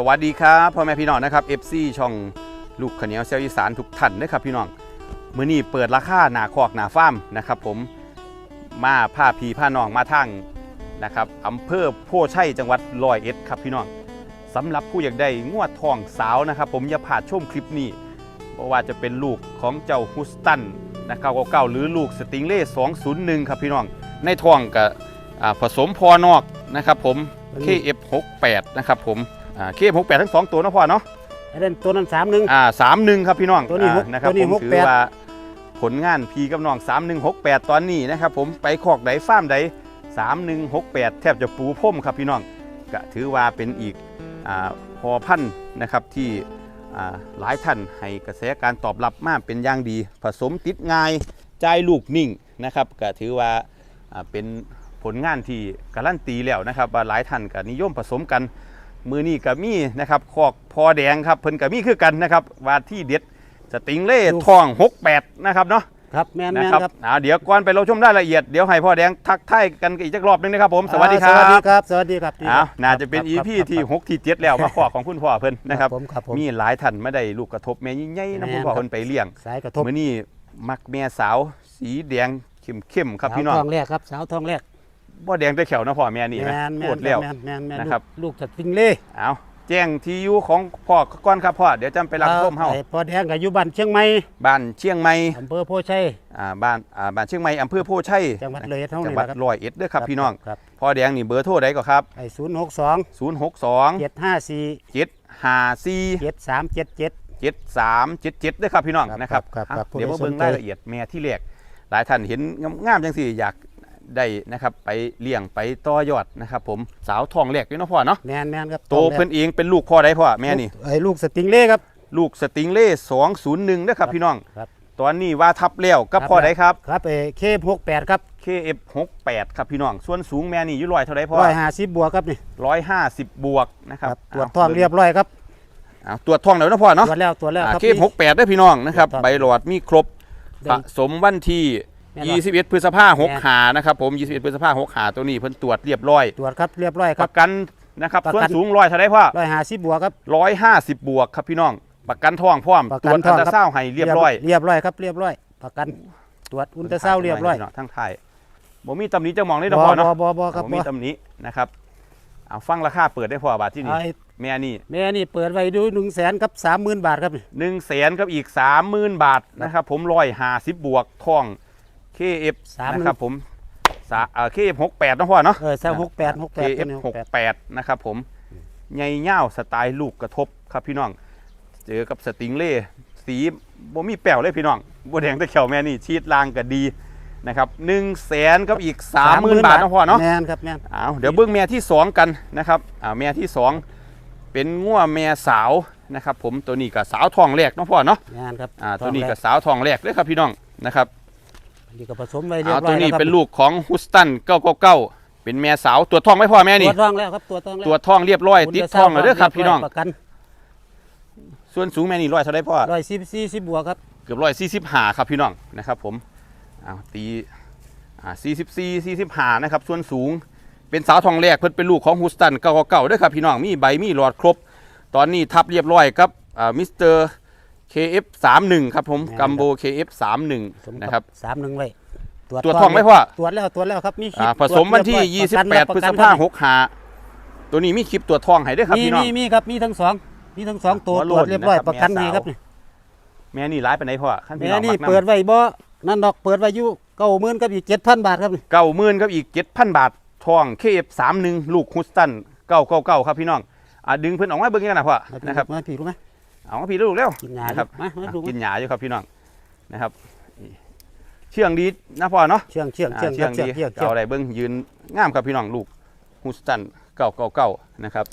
สวัสดีครับพ่อแม่พี่น้องนะครับ FC ช่องลูกขาวเหนียวเซลอีสานทุกท่านนะครับพี่น้องมื้อนี้เปิดราคาหนาคอกหนาฟาร์มนะครับผมมาผ้าพีผ้าน้องมาทางนะครับอำเภอโพชัยจังหวัดร้อยเอ็ดครับพี่น้องสำหรับผู้อยากได้งวดทองสาวนะครับ ผมอย่าพลาดชมคลิปนี้เพราะว่าจะเป็นลูกของเจ้าฮุสตันนะครับเก่าๆหรือลูกสติงเล่201 ครับพี่น้องในท้องกับผสมพอนอกนะครับผม KF68 นะครับผม อ่า KF68 ทั้งสองตัวนะพ่อเนาะไอ้นั่นตัวนั้นสามหนึ่ง อ่าสามหนึ่งครับพี่น้องตัวนี้หกอ่านะครับตัวนี้ผมหกถืแปอดว่าผลงานพีกับน้อง3168ตอนนี้นะครับผมไปคอกใดฟาร์มใด3168แทบจะปูพรมครับพี่น้องก็ถือว่าเป็นอีกอาพอพันธุ์นะครับที่อ่าหลายท่านให้กระแสการตอบรับมาเป็นอย่างดี ผสมติดง่ายใจายลูกนิ่งนะครับก็ถือว่าอ่าเป็นผลงานที่การันตีแล้วนะครับว่าหลายท่านก็นิยมผสมกัน มือนี้ก็มีนะครับคอกพอแดงครับเพิ่นก็มีคือกันนะครับว่าที่เด็ดสติงเล่ทอง 68 นะครับเนาะครับแมนแมนะนครับครับอ่าเดี๋ยวก่อนไปเราชมรายละเอียดเดี๋ยวให้พ่อแดงทักทายกันอีกจักรอบหนึงนะครับผมสวัสดีครัอ่าสวัสดีบครับสวัสดีครับอ้าวน่าจะเป็นครับ EP ครับที่ครับ6ที่7แล้วมาขอของคุณพ่อเพิ่นนะครับผมครับผมมีหลายท่านไม่ได้ลูกกระทบแม่ใหญ่ๆนะแม่นคุณพ่อครับเพิ่นไปเลี้ยงสายกระทบมื้อนี้มักแม่สาว สีแดงเข้มๆครับพี่น้องสาวทองแรกครับสาวทองแรก บ่แดงแต่แขวนะพ่อแม่นี่แมนะนแมโคนตรแล้ว แมนแมนแมนนะครับ ลูกจัดฟิงเล่เอาแจ้งทีอยู่ของพ่อก่อนครับพ่อเดี๋ยวจำไปรับส้มเฮาไอ้พอแดงกับอยู่บ้านเชียงใหม่บ้านเชียงใหม่อำเภอโพชัย อ่าบ้านอ่าบ้านเชียงใหม่อำเภอโพชัยจังหวัดเลยเท่าจันี้งหวัดนะครับ ร้อยเอ็ดเด้อครับพี่น้องครับพ่อแดงนี่เบอร์โทรใดก็ครับ ไอ้ศูนย์หกสอง062 เจ็ดห้าสี่754 เจ็ดสามเจ็ดเจ็ด 7377เด้อครับพี่น้องครับนะครับครับครับอะเดี๋ยวผู้มาใดสนใจเบิ่งรายละเอียดแม่ที่แรกหลายท่านเห็นงามๆจังสี่อยาก ได้นะครับไปเลี้ยงไปต่อยอดนะครับผมสาวทองแรกอยู่เนาะพ่อเนาะแมนแมนครับโตเพิ่นเองเป็นลูกพ่อใดพ่อแม่นี่ไอ้ลูกสติงเล่ครับลูกสติงเล่201เด้อครับพี่น้องครับตอนนี้ว่าทับแล้วกับครับพ่อใดครับครับไอ้เคหกแปดครับ KF68 ครับพี่น้อง ส่วนสูงแม่นี่อยู่ร้อยเท่าไรพ่อร้อยห้าสิบบวกครับนี่ร้อยห้าสิบบวกนะครับตรวจท้องเรียบร้อยครับเอาตรวจท้องแล้วนะพ่อเนาะตรวจแล้วตรวจแล้วครับเคหกแปดได้พี่น้องนะครับครับใบหลอดมีครบเดิผนสมวันที่ แม่นบ่21พฤษภาหกหานะครับผม21พฤษภาหกหาตัวนี้เพิ่นตรวจเรียบร้อย ตรวจครับเรียบร้อยคปรับ ระกันนะครับประส่วกันน สูงร้อยเท่าไรพ่อร้อยห้าสิบบวกครับ ร้อยห้าสิบบวกครับพี่น้อง ประกันท้องพร้อมประตกัรวนจท้อัองนตราครับ ซาวด์ให้เรียบร้อย เรียบร้อยครับเรียบร้อย ประกันตรวจอุลตราซาวด์เรียบร้อยพี่น้งทั้งไทยบ่มีตำหนิจะมองได้บดอกอพ่อเนาะบอบอครับบ่บมีอตำหนินะครับเอาฟังราคาเปิดได้พอบาทที่นี่ไอ้แม่นี่แม่นี่เปิดไว้ดูหนึ่งแสนกับสามหมื่นบาทครับนี่หนึ่งแสนกับอีกสามหมื่นบาทนะครับผมร้อยห้าสิบบวกท่อง KF นะครับผมสาเอ่อ KF หกแปดนะพ่อเนาะ เออสามหกแปดหกแปด KF หกแปดนะครับผมใหญ่เง่าวสไตล์ลูกกระทบครับพี่น้อง เจอกับสติงเล่สีบ่มีแป๋วเลยพี่น้องบัวแดงตะเขียวแม่นี่ชีดลางก็ดีนะครับหนึ่งแสนกับอีกสามหมื่นบาทนะพ่อเนาะ แม่นครับแม่นเอาเดี๋ยวเบิ้งแม่ที่สองกันนะครับอ่าแม่ที่สองเป็นง่วแม่สาวนะครับผมตัวนี้กับสาวทองแรกเนาะพ่อเนาะแม่นครับอ่าตัวนี้กับสาวทองแรกเลยครับพี่น้องนะครับ นี่ก็ผสมไว้เรียบอ่าร้ตัอวยนี้แล้วครับเป็นลูกของฮุสตัน999เป็นแม่สาวตัวจท้องไหมพ่อแม่ตรนี่วจท้องแล้วครับตรวจท้องแล้วตัวจท้องเรียบร้อยติดท้องแล้วเด้อครับพี่น้องประกันส่วนสูงแม่นี่ร้อยเท่าไรพ่อร้อยสี่สี่สิบบวกครับเกือบร้อยสี่สิบห้าครับพี่น้องนะครับ ผมเอาตีอ่าสี่สิบสี่สี่สิบห้านะครับ ส่วนสูงเป็นสาวทองแรกเพิ่นเป็นลูกของฮุสตัน999เด้อครับพี่น้องมีใบมีหลอดครบ ตอนนี้ทับเรียบร้อยครับอ่ามิสเตอร์ KF31 ครับผมกัมโบ KF31 สมนะครับ สามหนึ่งไว้ตรวจท้องไหมพ่อ ตรวจแล้วตรวจแล้วครับมีคลิปอ่าผสมวันที่ ตรวจเรียบร้อย28พปฤระกันษภาหกหาตัวนี้มีคลิปตัวจท้องให้เด้วยครับมีพี่น้อง มีมีครับมีทั้งสองมีทั้งสองตัวหัวตโล้รวจนเรียบร้อยนะครับประกันแม่นี่สาว ครับนี่แม่นี่ร้ายไปไหนพ่อขั้นพี่แม่น้องนี่มักเปิดไว้บ่นั่นดอกเปิดไว้อยู่เก้าหมื่นกับอีกเจ็ดพันบาทครับนี่เก้าหมื่นกับอีก 7,000 บาททอง KF31 ลูกฮุสตัน999 ครับพี่น้องอ่าดึงเพิ่นออกมาเบิ่งกันนะพ่อมาพี่นะครับมาพี่รู้ไหม เอามาพี่ลูกเร็วกินยานะครับมามาอะดูกินหยาอยู่ครับพี่น้องนะครับนี่เชื่องดีนะพ่อเนาะเชื่องเชื่องอ่าเชื่องเชื่องครับดีเชื่องเชื่องเอาอะไรเบิ้งยืนงามครับพี่น้องลูกฮูสตันเก้าเก้าเก้านะครับ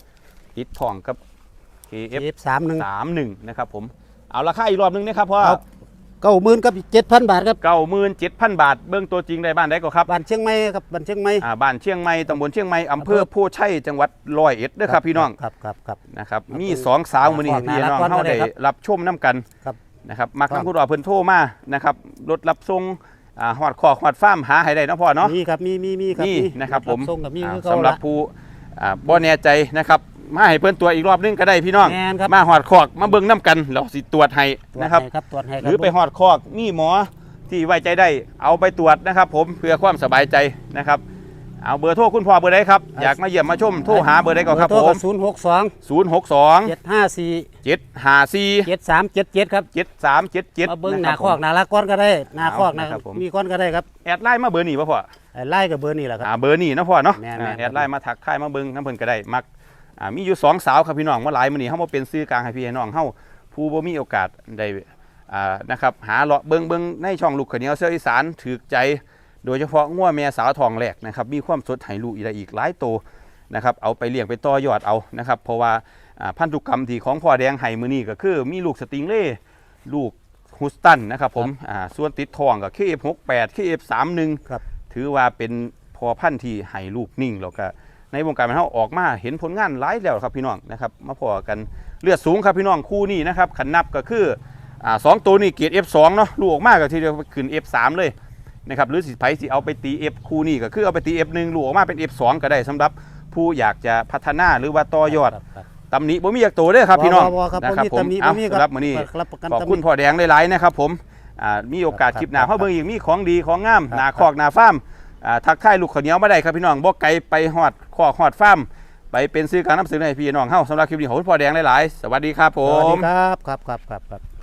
ติดทองกับ KF เอฟสามหนึ่งสามหนึ่งนะครับผมเอาราคาอีกรอบหนึงนะครับพ่อ เอาเก้าหมื่นกับอีกเจ็ดพันบาทครับเก้าหมื่นเจ็ดพันบาท เบื้องตัวจริงได้บ้านได้ก็ครับบ้านเชียงใหม่ครับบ้านเชียงใหม่อ่าบ้านเชียงใหม่ตำบลเชียงใหม่อำเภอโพชัยจังหวัดร้อยเอ็ดเด้อครับพี่น้องครับครับครับนะครับครับมีผมสองสาวมือนี้ขอพี่น้องขอเขาได้ครับรับชมน้กันครับนะครับมักครับทั้งคุณรอเพิ่นโทรมานะครับรถรับส่งอ่าฮอดคอกฮอดฟาร์มหาให้ได้เนาะพ่อเนาะมีครับมีมีมีครับนี่มีนะครับผมส่งกับมีอ่าคือเขาสำหรับละผู้อ่าบ่แน่ใจนะครับ มาให้เพิ่นตรวจอีกรอบนึงก็ได้พี่น้อง แม่นครับ มาหอดคอกมาเบิ่งน้ำกันเราสิตรวจให้ตรวจนะครับ ให้ครับตรวจให้คหรับรือไปหอดคอกมีหมอที่ไว้ใจได้เอาไปตรวจนะครับ ผมเพื่อความสบายใจนะครับ เอาเบอร์โทรคุณพ่อเบอร์ใดครับอยากมาเยี่ยมมาชมโทรหาเบอร์ใดก่อนครับผมศูนย์หกสอง062 เจ็ดห้าสี่754 เจ็ดสามเจ็ดเจ็ดครับ7377มาเบิ้งหนาคอกหนาละก้อนก็ได้หนาคอกนะเอานะครับผม มีก้อนก็ได้ครับแอดไลน์มาเบอร์นี้ป่ะพ่อไอ้ไล่กับเบอร์นี่แหละครับ อ่าเบอร์นี้นะพ่อเนาะแม่นๆอ่าแอดไลน์มาทักทายมาเบิ่งน้ำเพิ่นก็ได้มัก อ่ามีอยู่สองสาวครับพี่น้องมาหลายมื้อนี้เฮามาเป็นซื้อกลางให้พี่ให้น้องเฮาผู้บ่มีโอกาสได้อ่านะครับหาเลาะเบิ่งเบิ่งในช่องลูกข้าวเหนียวเสื้ออีสานถูกใจโดยเฉพาะงัวแม่สาวทองแหลกนะครับมีความสดให้ลูกอีกได้อีกหลายโตวนะครับเอาไปเลี้ยงไปต่อยอดเอานะครับเพราะว่าอ่าพันธุกรรมที่ของพ่อแดงไห้มื้อนี้ก็คือมีลูกสติงเล่ลูกฮุสตันนะครับผมอ่าส่วนติดทองก็ KF68 KF31 ครับถือว่าเป็นพอพันธุ์ที่ให้ลูกนิ่งแล้วก็ ในวงการมันเฮาออกมาเห็นผลงานหลายแล้วครับพี่น้องนะครับมาพอกันเลือดสูงครับพี่น้องคู่นี้นะครับขันนับก็คืออ่าสองตัวนี้เกียรติ F2 เนาะลูกออกมาก็ทีเดียวขึ้น F3 เลยนะครับหรือสิไผสิเอาไปตี F คู่นี้ก็คือเอาไปตี F1 ลูกออกมาเป็น F2 ก็ได้สำหรับผู้อยากจะพัฒนาหรือว่าต่อยอดครับครับตำหนิบ่มีอยากโตเด้อครับพี่น้องบ่บ่ครับนะครับบ่มีผมตำหนิเอาบ่มีครับสำหรับมื้อนี้รับประกันขอบตำหนิคุณพ่อแดงหลายๆนะครับผมอ่ามีโอกาสครับคลิปหน้าครับเพราะเบิ่งอีกมีของดีของงามครับหนาคอกหนาฟาร์มอ่า ทักทายลูกข้าวเหนียวมาได้ครับพี่น้องบ่ไกลไปหอดขอหอดฟาร์มไปเป็นซื้อการนำซื้อในพี่น้องเฮาสำหรับคลิปนี้ขอพูดพ่อแดงหลายๆ สวัสดีครับผสวัสดีมครับ ครับครับครับครับ